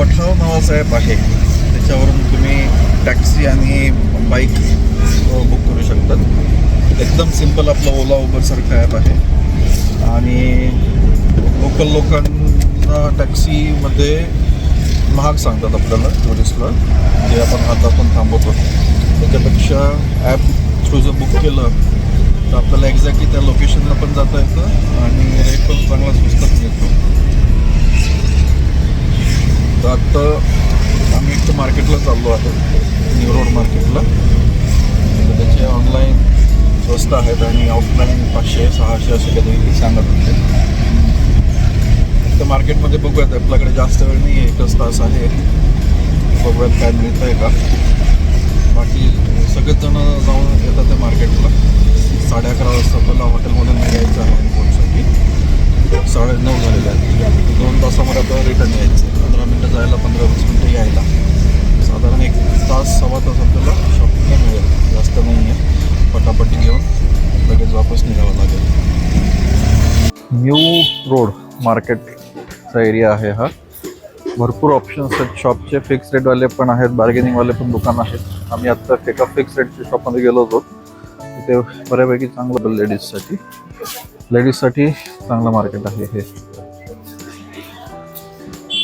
पठाव नावाचा ॲप आहे. त्याच्यावरून तुम्ही टॅक्सी आणि बाईक हो, बुक करू शकतात. एकदम सिंपल आपलं ओला उबरसारखं ॲप आहे. आणि लोकल लोकांना टॅक्सीमध्ये महाग सांगतात आपल्याला टुरिस्टला जे आपण हातातून थांबवतो. त्याच्यापेक्षा ॲप थ्रू जर बुक केलं तर आपल्याला एक्झॅक्टली त्या लोकेशनला पण जाता येतं आणि रेट पण चांगला स्वस्तात मिळतो. तर आत्ता आम्ही एक मार्केटला चाललो आहे न्यू रोड मार्केटला तर त्याचे ऑनलाईन स्वस्त आहेत आणि ऑफलाईन पाचशे सहाशे असे काहीतरी सांगत होते. तर मार्केटमध्ये बघूयात आपल्याकडे जास्त वेळ नाही एकच तास आहे. बघूयात काय मिळतं आहे का. बाकी सगळेच जण जाऊन येतात त्या मार्केटला साडे अकरा वाजता आपल्याला हॉटेलमधून निघायचं आहे. साडे नऊ झालेले आहेत. दोन तासामध्ये आपल्याला रिटर्न यायचं. पंधरा मिनटं जायला पंधरा वीस मिनटं यायला. साधारण एक तास सव्वा तास आपल्याला शॉपिंगला मिळेल. जास्त नाही आहे पटापटी घेऊन लगेच वापस निघावं लागेल. न्यू रोड मार्केटचा एरिया आहे हा. भरपूर ऑप्शन्स आहेत. शॉपचे फिक्स रेटवाले पण आहेत. बार्गेनिंगवाले पण दुकान आहेत. आम्ही आत्ता एका फिक्स रेटच्या शॉपमध्ये गेलो होतो. तिथे बऱ्यापैकी चांगलं लेडीजसाठी लेडीजसाठी चांगलं मार्केट आहे हे.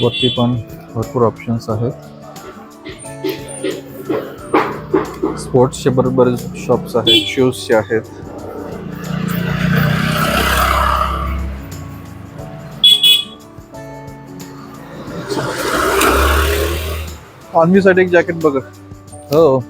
वरती पण भरपूर ऑप्शन्स आहेत. स्पोर्ट्सचे बरोबर बरेच शॉप्स आहेत शूजचे आहेत. साठी एक जॅकेट बघा. हो.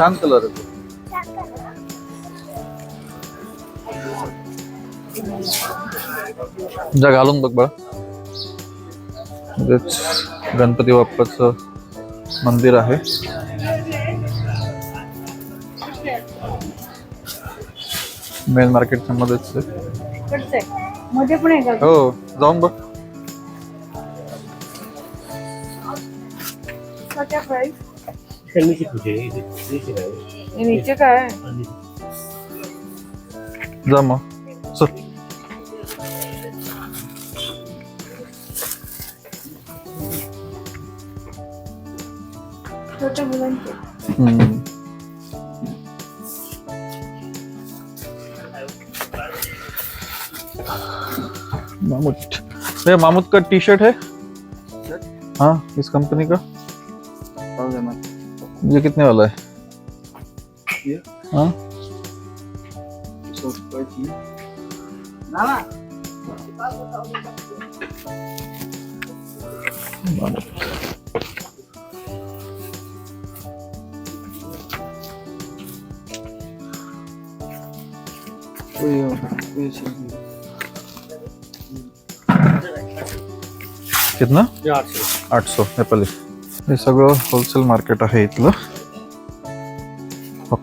छान कलर आहे. जा घालून बघ बघ गणपती बाप्पाचं मंदिर आहे. मेन मार्केटच्या मध्येच हो जाऊन बघ. इसका नीचे पूछे नीचे का है। ये नीचे का है? नीचे। जा छोट्या मुलांचे हम्म. मामूद ये मामूद का टी शर्ट है हाँ किस कंपनी का। ये कितने वाला है? ये? हाँ? कितना? आठ सौ। आठ सौ नेपाली हे सगळं होलसेल मार्केट आहे इथलं.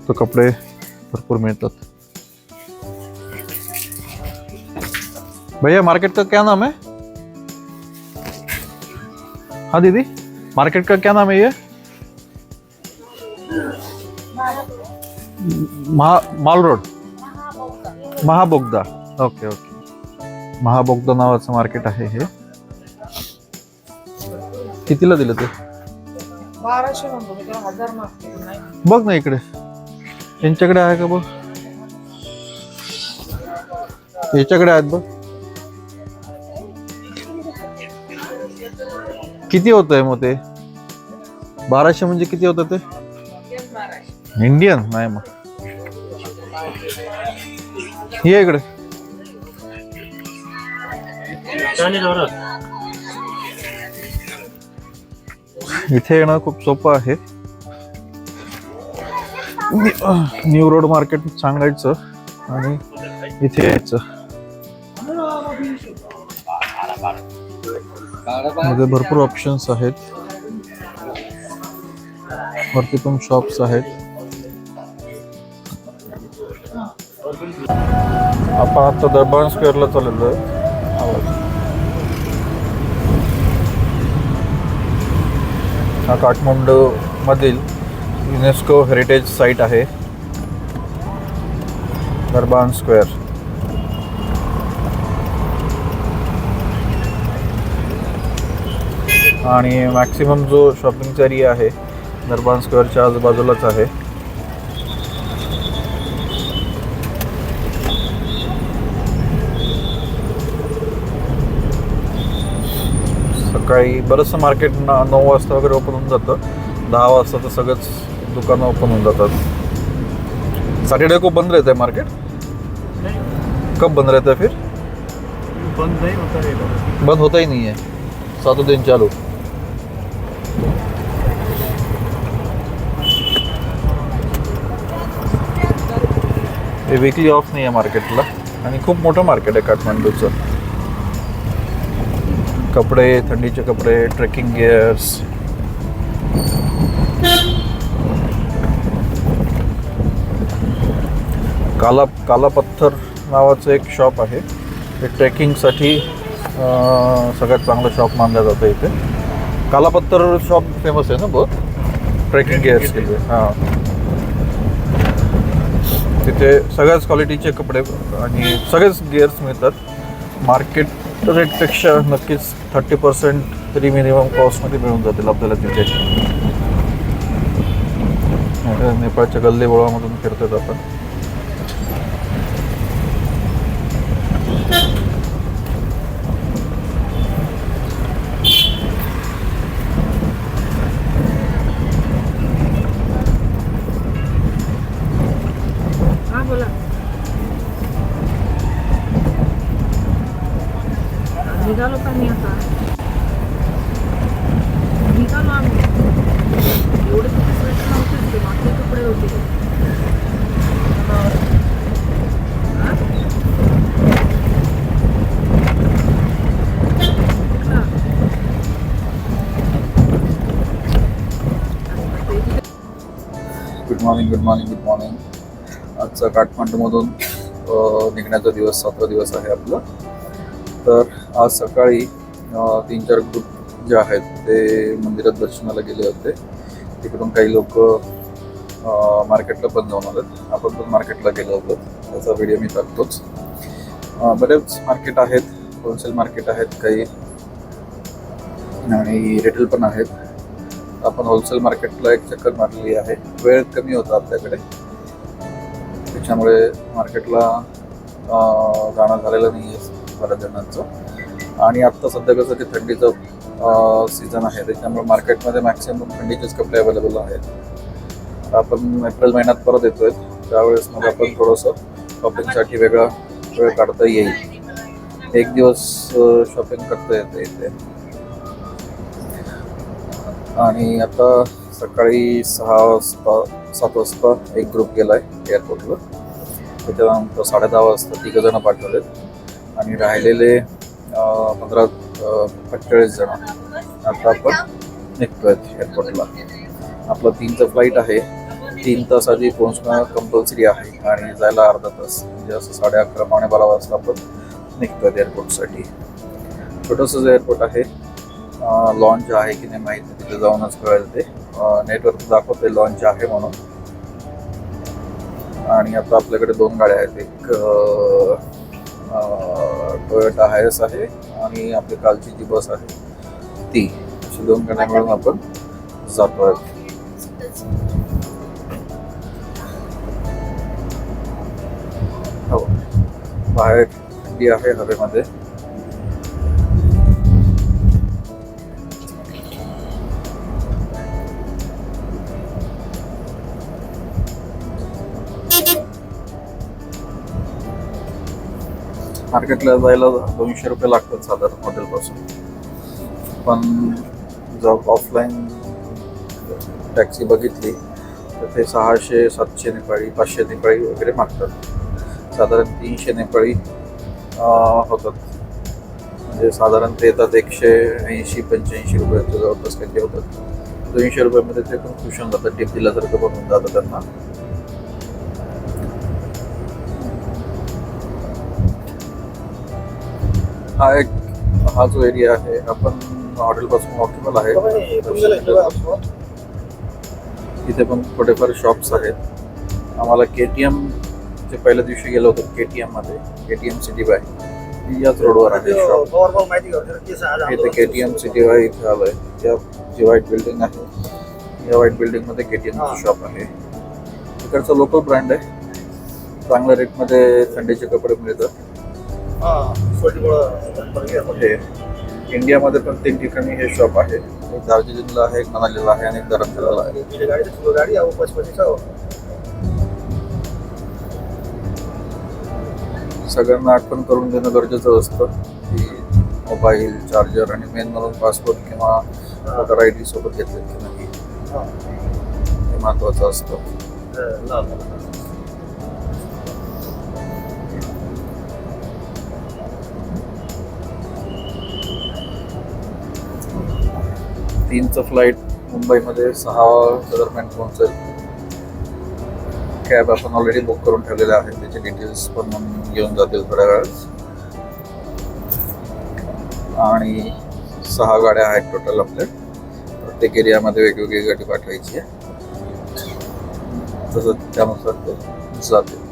फक्त कपडे भरपूर मिळतात. भैया मार्केट का क्या नाम है? हाँ दीदी मार्केट का क्या नाम है ये? महा माल रोड? महाबोगदा. Okay okay. महाबोगदा नावाचं मार्केट आहे हे. कितीला दिलं ते? बघ ना इकडे. यांच्याकडे आहे का बघ? आहेत बघ. किती होत आहे मग ते? बाराशे म्हणजे किती होत ते? इंडियन? नाही मग. ये इकडे. इथे येणं खूप सोपं आहे. न्यू- रोड मार्केट सांगायचं आणि इथे यायचं. मध्ये भरपूर ऑप्शन्स आहेत. वरती पण शॉप्स आहेत. आपण आता दरबार स्क्वेअरला चाललेलो आहे. हा काठमांडू मधील युनेस्को हेरिटेज साईट आहे. दरबान स्क्वेअर. आणि मॅक्सिमम जो शॉपिंगचा एरिया आहे दरबान स्क्वेअरच्या आजूबाजूलाच आहे. सकाळी बरंचसं मार्केट ना नऊ वाजता वगैरे ओपन होऊन जातं. दहा वाजता तर सगळंच दुकानं ओपन होऊन जातात. सॅटर्डे को बंद रहता है मार्केट कब बंद रहता है फिर? बंद नाही होता. बंद होता ही नहीं है सातों दिन चालू. हे विकली ऑफ नाही आहे मार्केटला आणि खूप मोठं मार्केट आहे काठमांडूचं. कपडे थंडीचे कपडे ट्रेकिंग गिअर्स काला काला पत्थर नावाचं एक शॉप आहे. ते ट्रेकिंगसाठी सगळ्यात चांगलं शॉप मानलं जातं इथे. काला पत्थर शॉप फेमस आहे ना बहुत? ट्रेकिंग गिअर्स के लिए हां. तिथे सगळ्याच क्वालिटीचे कपडे आणि सगळेच गिअर्स मिळतात. मार्केट रेटपेक्षा नक्कीच थर्टी पर्सेंट तरी मिनिमम कॉस्टमध्ये मिळून जातील आपल्याला तिथे. नेपाळच्या गल्ली बोळामधून फिरतात आपण. Good morning good morning good morning आजचा काठमांडूमधून निघण्याचा दिवस सातवा दिवस आहे आपला. तर आज सकाळी तीन चार ग्रुप जे आहेत ते मंदिरात दर्शनाला गेले होते. तिकडून काही लोक मार्केटला पण जाऊन आलेत. आपण पण मार्केटला गेलो होतो. त्याचा व्हिडिओ मी टाकतोच. बरेच मार्केट आहेत होलसेल मार्केट आहेत काही. आणि रिटेल पण आहेत. आपण होलसेल मार्केटला एक चक्कर मारलेली आहे. वेळ कमी होता आपल्याकडे. त्याच्यामुळे मार्केटला जाणं झालेलं नाही आहे बऱ्याच जणांचं. आणि आत्ता सध्या कसं ते थंडीचं सीझन आहे. त्याच्यामुळे मार्केटमध्ये मॅक्सिमम थंडीचेच कपडे अवेलेबल आहेत. आपण एप्रिल महिन्यात परत येतोय. त्यावेळेस मग आपण थोडंसं शॉपिंगसाठी वेगळा वेळ काढता येईल. एक दिवस शॉपिंग करता येते इथे. आणि आता सकाळी सहा वाजता सात वाजता एक ग्रुप गेला आहे एअरपोर्टला त्याच्यानंतर साडे दहा वाजता तिघंजणं जण पाठवलेत. आणि राहिलेले पंधरा अठ्ठेचाळीस जण. आता आपण निघतोय एअरपोर्टला आपलं तीनचं फ्लाईट आहे. तीन तास आधी पोहोचणं कंपल्सरी आहे आणि जायला अर्धा तास. म्हणजे असं साडे अकरा पावणे बारा वाजता आपण निघतोय एअरपोर्टसाठी छोटंसं एअरपोर्ट आहे लॉन्च आहे की नाही माहीत तिथे जाऊनच कळेल ते. नेटवर्क दाखवते लॉन्च आहे म्हणून. आणि आता आपल्याकडे दोन गाड्या आहेत. एक टोयोटा हायस आहे आणि आपली कालची जी बस आहे ती. अशी दोन गाड्या मिळून आपण जातोय हो. बाहेर थंडी आहे हवेमध्ये. मार्केटला जायला दोनशे रुपये लागतात साधारण हॉटेलपासून. पण जर ऑफलाईन टॅक्सी बघितली तर ते सहाशे सातशे नेपाळी पाचशे नेपाळी वगैरे मागतात. साधारण तीनशे नेपाळी होतात. म्हणजे साधारण ते येतात एकशे ऐंशी पंच्याऐंशी रुपयाच्या जवळपास काही होतात. दोनशे रुपयामध्ये ते पण खुश होऊन जातात टिप दिल्यासारखं बनवून जातं त्यांना. हा एक हा जो एरिया आहे आपण हॉटेलपासून वॉकेबल आहे. इथे पण थोडेफार शॉप्स आहेत. आम्हाला के टी एम जे पहिल्या दिवशी गेलो होतो के टी एममध्ये K T M city buy याच रोडवर आहे शॉप इथे K T M city buy इथे आलोय. या जी व्हाईट बिल्डिंग आहे या व्हाईट बिल्डिंगमध्ये के टी एमचं शॉप आहे. इकडचं लोकल ब्रँड आहे. चांगल्या रेटमध्ये थंडीचे कपडे मिळतात. हे. इंडियामध्ये पण तीन ठिकाणी हे शॉप आहे. एक दार्जिलिंगला आहे एक मनालीला आहे आणि एक धरमशालाला आहे. सगळ्यांना आठवण करून देणं गरजेचं असतं की मोबाईल चार्जर आणि मेन म्हणून पासपोर्ट किंवा वोटर आय डी सोबत घेतले की नाही हे. महत्वाचं असतं. तीनचं फ्लाईट मुंबईमध्ये सहा दरम्यान पोहोचेल. कॅब आपण ऑलरेडी बुक करून ठेवलेल्या आहेत. त्याचे डिटेल्स पण घेऊन जातील थोड्या वेळात. आणि सहा गाड्या आहेत टोटल आपल्या. प्रत्येक एरियामध्ये वेगवेगळी गाडी पाठवायची आहे. तसं त्यानुसार ते जातील.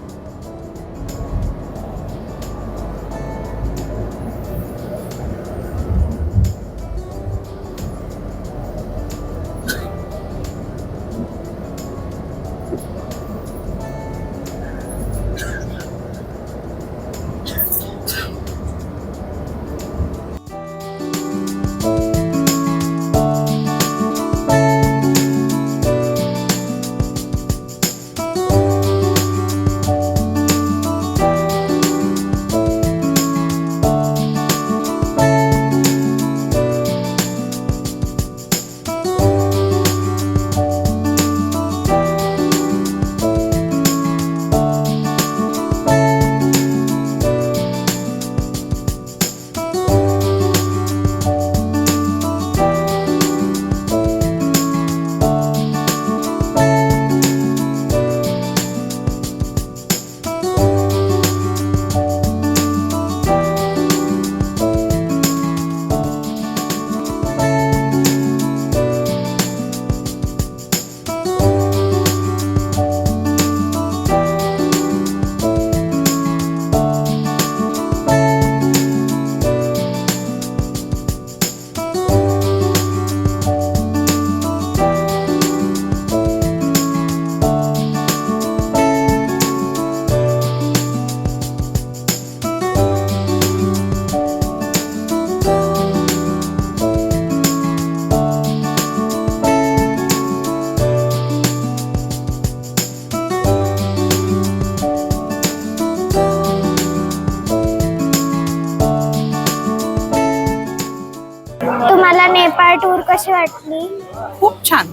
वाटली? खूप छान.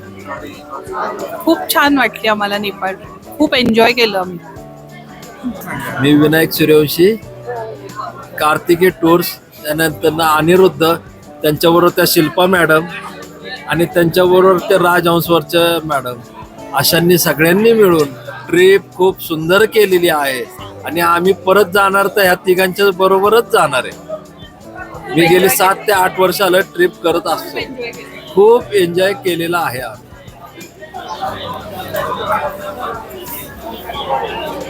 खूप छान वाटली आम्हाला नेपाळ. खूप एन्जॉय केलं आम्ही. मी विनायक सूर्यवंशी कार्तिकी टूर्स त्यानंतर अनिरुद्ध त्यांच्याबरोबर त्या शिल्पा मॅडम आणि त्यांच्याबरोबर ते राजहंसवरच्या मॅडम अशांनी सगळ्यांनी मिळून ट्रिप खूप सुंदर केलेली आहे. आणि आम्ही परत जाणार तर ह्या तिघांच्या बरोबरच जाणार आहे. मी गेली सात ते आठ वर्ष आलं ट्रिप करत असतो. खूप एन्जॉय केलेला आहे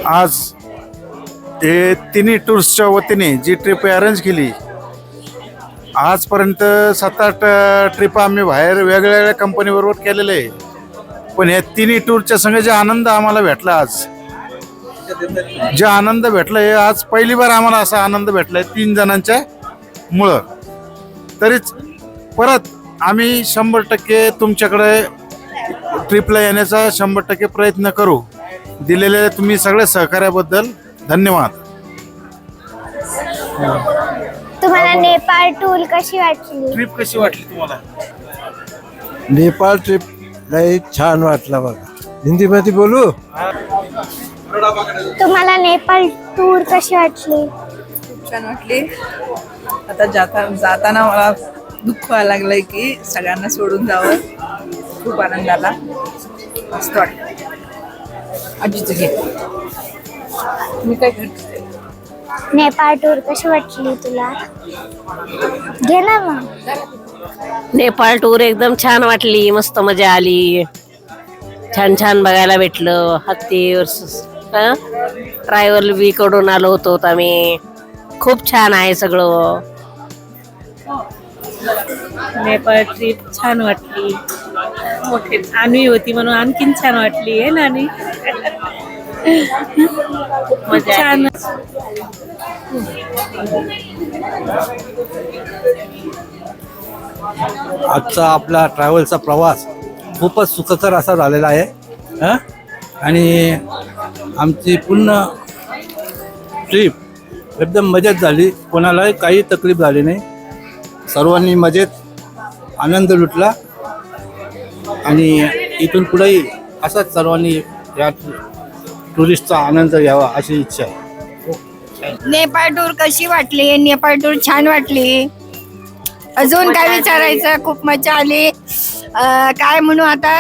आज. हे तिन्ही टूर्सच्या वतीने जी ट्रिप अरेंज केली आजपर्यंत सात आठ ट्रिप आम्ही बाहेर वेगळ्या वेगळ्या कंपनीबरोबर केलेले आहे. पण या तिन्ही टूरच्या संग जे आनंद आम्हाला भेटला आज जे आनंद भेटला हे आज पहिली बार आम्हाला असा आनंद भेटलाय तीन जणांच्या मुळं. तरीच परत आम्ही शंभर टक्के तुमच्याकडे ट्रिपला येण्याचा शंभर टक्के प्रयत्न करू. दिलेल्या तुम्ही सगळ्या सहकार्याबद्दल धन्यवाद. तुम्हाला नेपाळ टूर कशी वाटली? ट्रिप कशी वाटली तुम्हाला? नेपाळ ट्रिप लय छान वाटला बघा. हिंदीमध्ये बोलू? तुम्हाला नेपाळ टूर कशी वाटली? खूप छान वाटली. आता जाता जाताना मला दुःख व्हायला लागलंय की सगळ्यांना सोडून जावं. खूप आनंद आला मस्त वाटलं. आजीचं घे. मी काय करते नेपाळ टूर कशी वाटली तुला? घे ना मग. नेपाळ टूर एकदम छान वाटली. मस्त मजा आली. छान छान बघायला भेटलं. हत्ती ट्रायव्हल बी कडून आलो होतो आम्ही. खूप छान आहे सगळं. नेपाळ ट्रिप छान वाटली. मोठी अन्वी होती म्हणून आणखीन छान वाटली आहे ना आणि छान. आजचा आपला ट्रॅव्हलचा प्रवास खूपच सुखकर असा झालेला आहे हं? आणि आमची पूर्ण ट्रिप एकदम मजेत झाली. कोणालाही काही तकलीफ झाली नाही. सर्वांनी मजेत आनंद लुटला आणि इथून पुढेही असाच सर्वांनी या टुरिस्टचा आनंद घ्यावा अशी इच्छा आहे. नेपाळ टूर कशी वाटली? नेपाळ टूर छान वाटली. अजून काय विचारायचं? खूप मजा आली. काय म्हणू आता?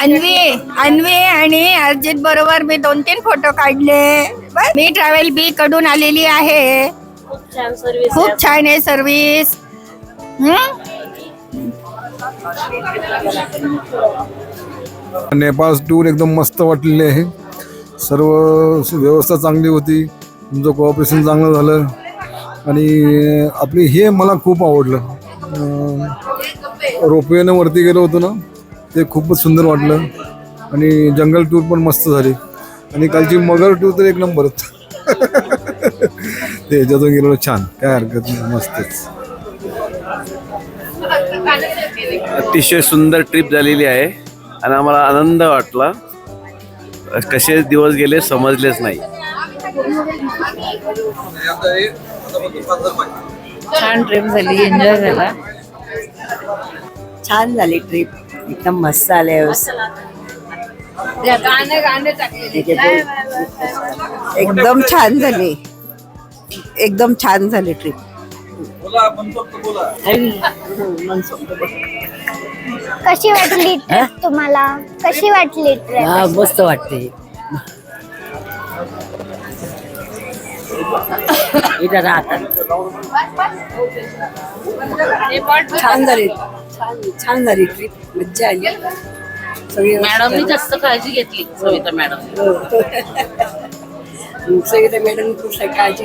अन्वी अन्वी आणि अर्जित बरोबर मी दोन तीन फोटो काढले. मी ट्रॅव्हल बी कडून आलेली आहे. खूप छान आहे सर्विस नेपाळ टूर एकदम मस्त वाटलेली आहे. सर्व व्यवस्था चांगली होती. तुमचं कोऑपरेशन चांगलं झालं. आणि आपली हे मला खूप आवडलं. रोपवेनं वरती गेलो होतो ना ते खूपच सुंदर वाटलं. आणि जंगल टूर पण मस्त झाली. आणि कालची मगर टूर तर एक नंबरच ते ह्याच्यातून गेलेलो छान. काय हरकत नाही मस्तच. अतिशय सुंदर ट्रिप झालेली आहे आणि आम्हाला आनंद वाटला. कसे दिवस गेले समजलेच नाही. छान ट्रिप झाली एन्जॉय झाला. छान झाली ट्रिप. एकदम मस्त आले एकदम छान झाली. एकदम छान झाली ट्रिप कशी वाटली ट्रिप तुम्हाला? कशी वाटली ट्रिप मस्त वाटते इथं राहतात छान झाली. छान छान झाली ट्रिप मज्जा आली. सगळी मॅडमनी जास्त काळजी घेतली सविता मॅडम. सगळी मॅडम काळजी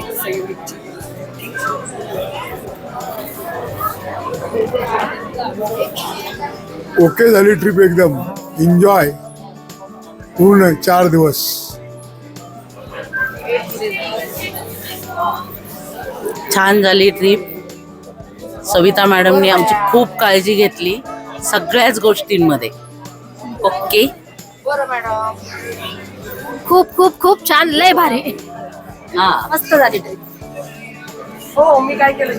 ओके झाली ट्रिप एकदम. एन्जॉय पूर्ण चार दिवस. छान झाली ट्रिप सविता मॅडमनी आमची खूप काळजी घेतली सगळ्याच गोष्टींमध्ये. ओके खूप खूप खूप छान लय भारी. हा. मस्त झाली ट्रिप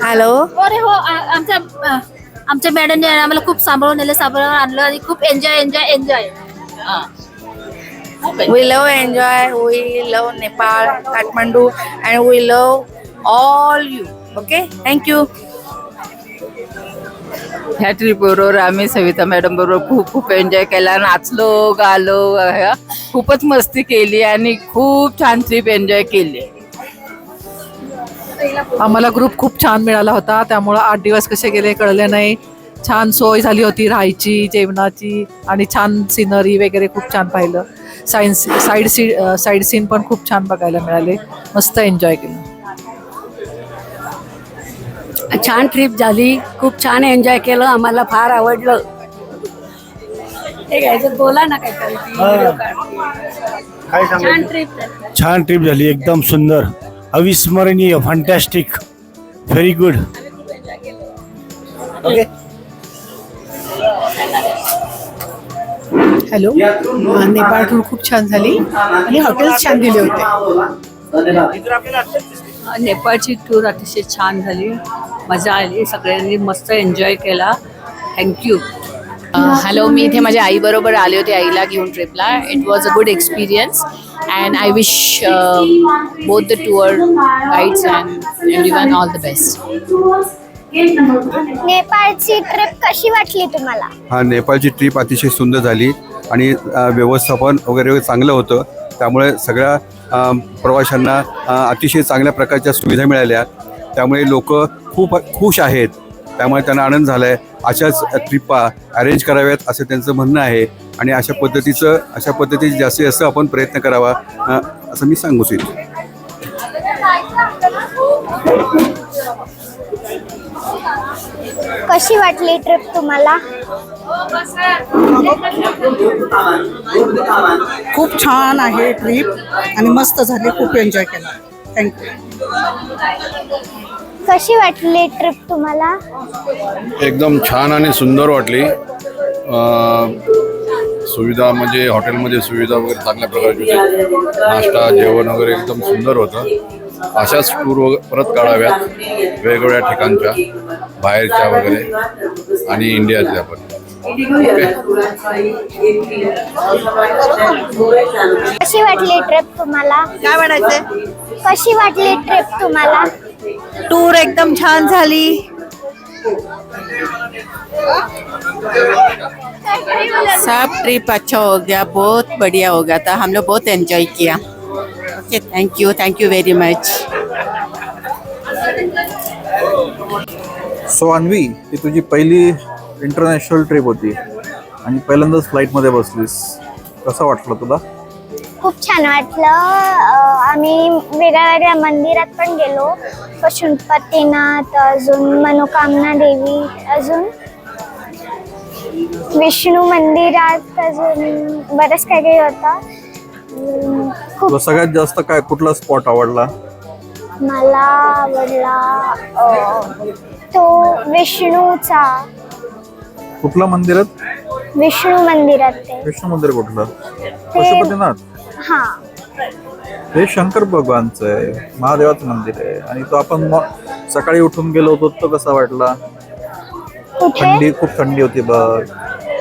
हॅलो? अरे हो आ- आमच्या अ, आमच्या मॅडमने आम्हाला खूप सांभाळून नेलं सांभाळून आणलं आणि खूप एन्जॉय एन्जॉय एन्जॉय. हा. love enjoy. We love Nepal, Kathmandu, and we love all you. Okay, thank you. ह्या ट्रिपबरोबर आम्ही सविता मॅडम बरोबर खूप खूप एन्जॉय केला. नाचलो गालो खूपच मस्ती केली आणि खूप छान ट्रिप एन्जॉय केली. आम्हाला ग्रुप खूप छान मिळाला होता. त्यामुळं आठ दिवस कसे गेले कळले नाही. छान सोय झाली होती राहायची जेवणाची आणि छान सिनरी वगैरे खूप छान पाहिलं. Science side sea side scene पण खूप छान बघायला मिळाले. मस्त एन्जॉय केलं. छान ट्रिप झाली. खूप छान एन्जॉय केलं. आम्हाला फार आवडलं. ठीक आहे बोला ना काय छान ट्रिप छान ट्रिप झाली. एकदम सुंदर. अविस्मरणीय fantastic very good okay hello Nepal tour खूप छान झाली. आणि हॉटेल्स छान दिले होते. नेपाळची टूर अतिशय छान झाली. मजा आली. सगळ्यांनी मस्त एन्जॉय केला. थँक्यू हॅलो मी इथे माझ्या आईबरोबर आले होते आईला घेऊन ट्रिपला it was a good experience and I wish both the tour guides and every one all the best नेपाळची trip कशी वाटली तुम्हाला? हा नेपाळची ट्रिप अतिशय सुंदर झाली आणि व्यवस्थापन वगैरे चांगलं होतं. त्यामुळे सगळ्या प्रवाशांना अतिशय चांगल्या प्रकारच्या सुविधा मिळाल्या. त्यामुळे लोक खूप खुश आहेत. त्यामुळे त्यांना आनंद झाला आहे अशाच ट्रिपा अरेंज कराव्यात असं त्यांचं म्हणणं आहे. आणि अशा पद्धतीचं अशा पद्धतीचं जास्तीत जास्त आपण प्रयत्न करावा असं मी सांगू इच्छितो. कशी वाटली ट्रिप तुम्हाला? खूप छान आहे ट्रिप आणि मस्त झाली खूप एन्जॉय केला. थँक्यू कशी वाटली ट्रिप तुम्हाला? एकदम छान आणि सुंदर वाटली. सुविधा म्हणजे हॉटेलमध्ये सुविधा वगैरे चांगल्या प्रकारची होती. नाश्ता जेवण वगैरे एकदम सुंदर होतं. अशाच टूर वग परत काढाव्यात. वेगवेगळ्या ठिकाणच्या बाहेरच्या वगैरे आणि इंडियातल्या पण. कशी वाटली ट्रिप तुम्हाला? काय म्हणायचंय? कशी वाटली ट्रिप तुम्हाला? टूर एकदम छान झाली. सब ट्रिप अच्छा हो गया बहुत बढ़िया हो गया था। हम लोग बहुत enjoy KIA. Okay thank you thank you very much so Anvi ही तुझी पहिली इंटरनॅशनल ट्रिप होती आणि पहिल्यांदाच फ्लाईटमध्ये बसलीस. कसं वाटलं तुला? खूप छान वाटलं. आम्ही वेगळ्या वेगळ्या मंदिरात पण गेलो. पशुपतीनाथ अजून मनोकामना देवी अजून विष्णू मंदिरात अजून बरंच काही काही होतं. तुला सगळ्यात जास्त काय कुठला स्पॉट आवडला? मला आवडला अं, तो विष्णूचा. कुठलं मंदिरात? विष्णू मंदिरात ते. विष्णू मंदिर कुठलं? पशुपतीनाथ? हा. हे शंकर भगवानचं आहे. महादेवाचं मंदिर आहे. आणि तो आपण मॉ- सकाळी उठून गेलो होतो तो कसा वाटला? कुठे? थंडी खूप थंडी होती बघ.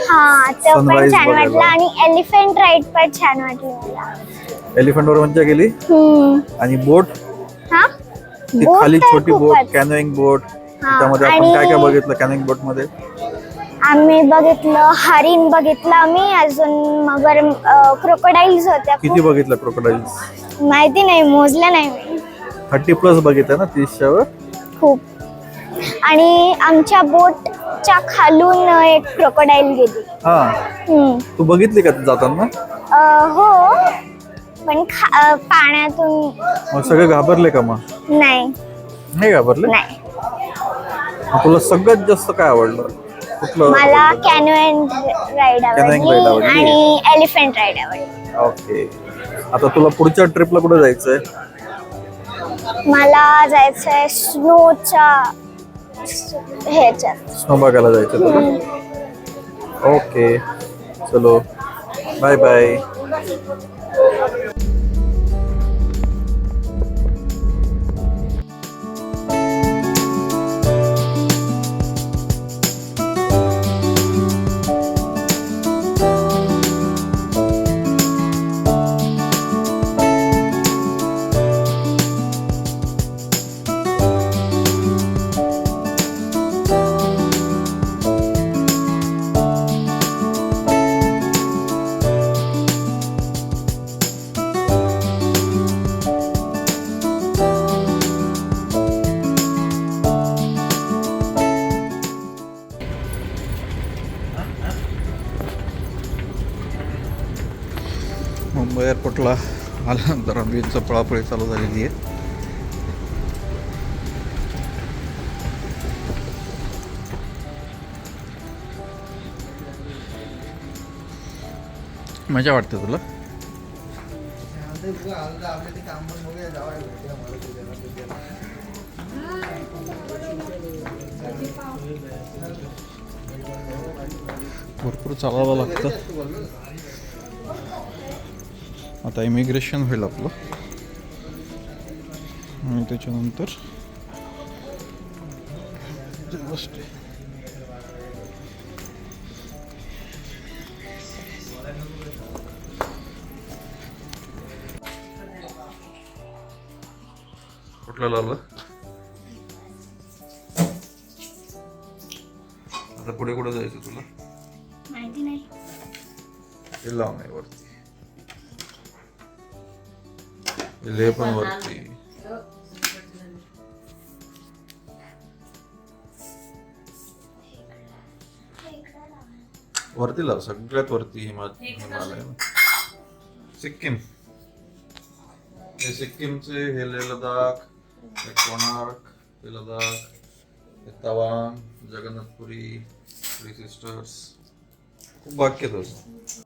हा तो पण Sunrise छान बघायला. वाटला आणि एलिफंट राईड पण छान वाटली मला. एलिफंट वर मज्जा गेली? हम्म. आणि बोट हा? ती Boat खाली तर छोटी बोट खूपच. कॅनोईंग बोट त्यामध्ये आपण काय काय बघितलं कॅनोईंग बोटमध्ये? आम्ही बघितलं हरिण बघितलं आम्ही अजून मगर क्रोकोडाईल्स होत्या किती. बघितलं क्रोकोडाईल माहिती नाही मोजलं नाही मी. थर्टी प्लस बघितलं ना तीसच्यावर खूप. आणि आमच्या बोटच्या खालून एक क्रोकोडाईल गेली. हा. हम्म. तू बघितली का जाताना? अं, हो. पण खा- अं, पाण्यातून मग सगळे घाबरले का मग? नाही. नाही घाबरले? नाही. मग तुला सगळ्यात जास्त काय आवडलं? कुठलं मला कॅनोएन राईड Canoeing ride आवडली आवडली. आणि एलिफंट राईड आवडली. ओके. आता तुला पुढच्या ट्रिपला कुठे जायचंय? मला जायचंय स्नोच्या ह्याच्यात स्नो बघायला जायचं तुला? ओके. चलो. Bye bye. मुंबई एअरपोर्टला आल्यानंतर आम्हीचं पळापळी चालू झालेली आहे. मजा वाटते तुला? भरपूर चालावं लागतं. आता इमिग्रेशन होईल आपलं. आणि त्याच्यानंतर कुठलं लावलं आता पुढे कुठे जायचं तुला? माहिती नाही. हे लाव नाही वरती. हे ले पण वरती वरती लाव सगळ्यात वरती हिमा हिमालय. सिक्कीम. हे सिक्कीमचे हे ले लडाख हे कोणार्क हे लडाख हे तवांग जगन्नाथपुरी थ्री सिस्टर्स. खूप बाकी आहेत अजून